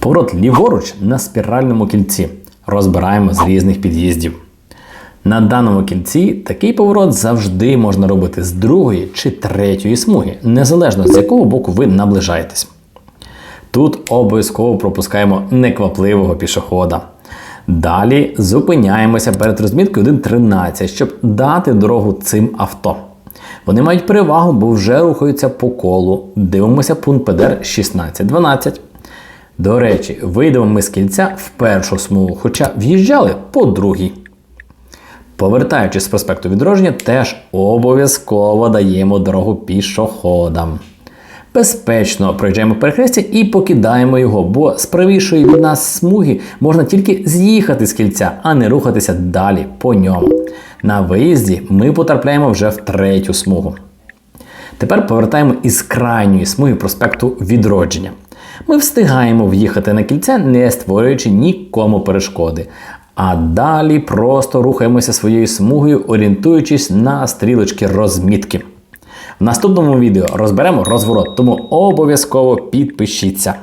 Поворот ліворуч на спіральному кільці. Розбираємо з різних під'їздів. На даному кільці такий поворот завжди можна робити з другої чи третьої смуги, незалежно з якого боку ви наближаєтесь. Тут обов'язково пропускаємо неквапливого пішохода. Далі зупиняємося перед розміткою 1.13, щоб дати дорогу цим авто. Вони мають перевагу, бо вже рухаються по колу. Дивимося пункт ПДР 16.12. До речі, вийдемо ми з кільця в першу смугу, хоча в'їжджали по другій. Повертаючись з проспекту відродження, теж обов'язково даємо дорогу пішоходам. Безпечно проїжджаємо перехрестя і покидаємо його, бо з правішої від нас смуги можна тільки з'їхати з кільця, а не рухатися далі по ньому. На виїзді ми потрапляємо вже в третю смугу. Тепер повертаємо із крайньої смуги проспекту відродження. Ми встигаємо в'їхати на кільце, не створюючи нікому перешкоди. А далі просто рухаємося своєю смугою, орієнтуючись на стрілочки розмітки. В наступному відео розберемо розворот, тому обов'язково підпишіться.